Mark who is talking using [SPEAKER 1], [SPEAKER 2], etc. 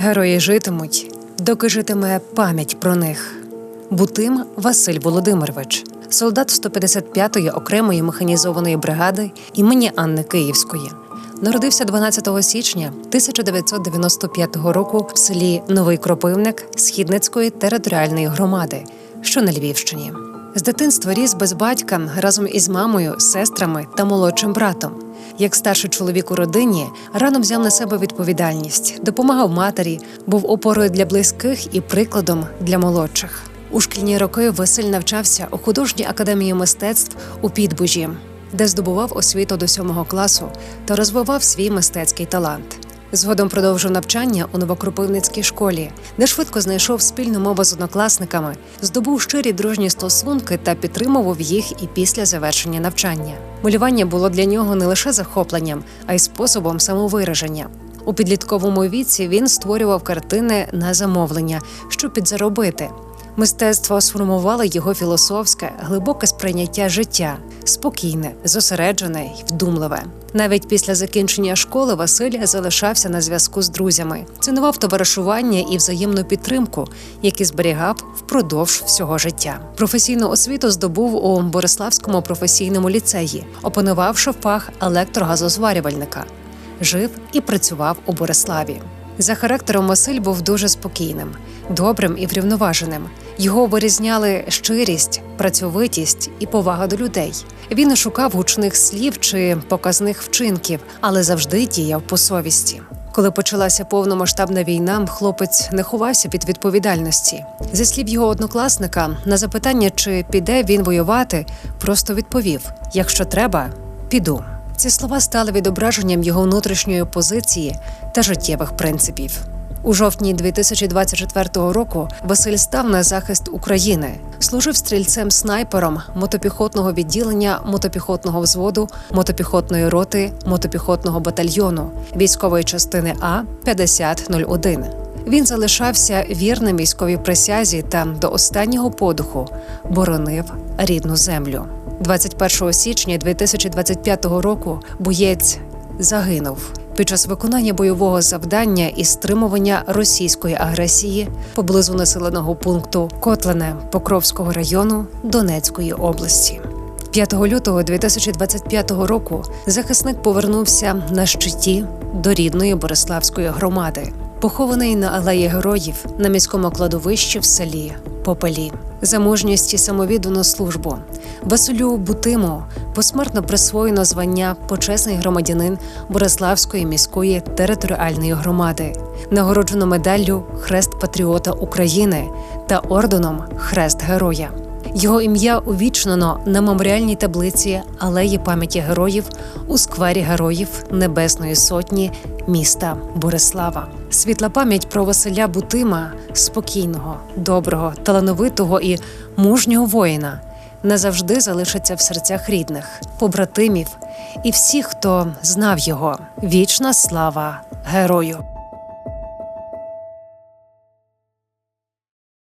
[SPEAKER 1] Герої житимуть, доки житиме пам'ять про них. Бутим Василь Володимирович, солдат 155-ї окремої механізованої бригади імені Анни Київської. Народився 12 січня 1995 року в селі Новий Кропивник Східницької територіальної громади, що на Львівщині. З дитинства ріс без батька разом із мамою, сестрами та молодшим братом. Як старший чоловік у родині, рано взяв на себе відповідальність, допомагав матері, був опорою для близьких і прикладом для молодших. У шкільні роки Василь навчався у художній академії мистецтв у Підбужі, де здобував освіту до сьомого класу та розвивав свій мистецький талант. Згодом продовжив навчання у Новокропивницькій школі, де швидко знайшов спільну мову з однокласниками, здобув щирі дружні стосунки та підтримував їх і після завершення навчання. Малювання було для нього не лише захопленням, а й способом самовираження. У підлітковому віці він створював картини на замовлення, щоб підзаробити. Мистецтво сформувало його філософське, глибоке сприйняття життя, спокійне, зосереджене й вдумливе. Навіть після закінчення школи Василь залишався на зв'язку з друзями, цінував товаришування і взаємну підтримку, які зберігав впродовж всього життя. Професійну освіту здобув у Бориславському професійному ліцеї, опанувавши фах електрогазозварювальника. Жив і працював у Бориславі. За характером Василь був дуже спокійним, добрим і врівноваженим. Його вирізняли щирість, працьовитість і повага до людей. Він шукав гучних слів чи показних вчинків, але завжди діяв по совісті. Коли почалася повномасштабна війна, хлопець не ховався під відповідальності. Зі слів його однокласника, на запитання, чи піде він воювати, просто відповів: якщо треба, піду. Ці слова стали відображенням його внутрішньої позиції та життєвих принципів. У жовтні 2024 року Василь став на захист України, служив стрільцем-снайпером мотопіхотного відділення мотопіхотного взводу, мотопіхотної роти, мотопіхотного батальйону військової частини А 5001. Він залишався вірним військовій присязі та до останнього подуху боронив рідну землю. 21 січня 2025 року боєць загинув під час виконання бойового завдання і стримування російської агресії поблизу населеного пункту Котлене Покровського району Донецької області. 5 лютого 2025 року захисник повернувся на щиті до рідної Бориславської громади, похований на алеї героїв на міському кладовищі в селі Попелі. За мужність і самовіддану службу Василю Бутиму посмертно присвоєно звання почесний громадянин Бориславської міської територіальної громади, нагороджено медаллю Хрест Патріота України та орденом Хрест Героя. Його ім'я увічнено на меморіальній таблиці алеї пам'яті героїв у сквері героїв Небесної Сотні міста Борислава. Світла пам'ять про Василя Бутима, спокійного, доброго, талановитого і мужнього воїна, назавжди залишиться в серцях рідних, побратимів і всіх, хто знав його. Вічна слава герою.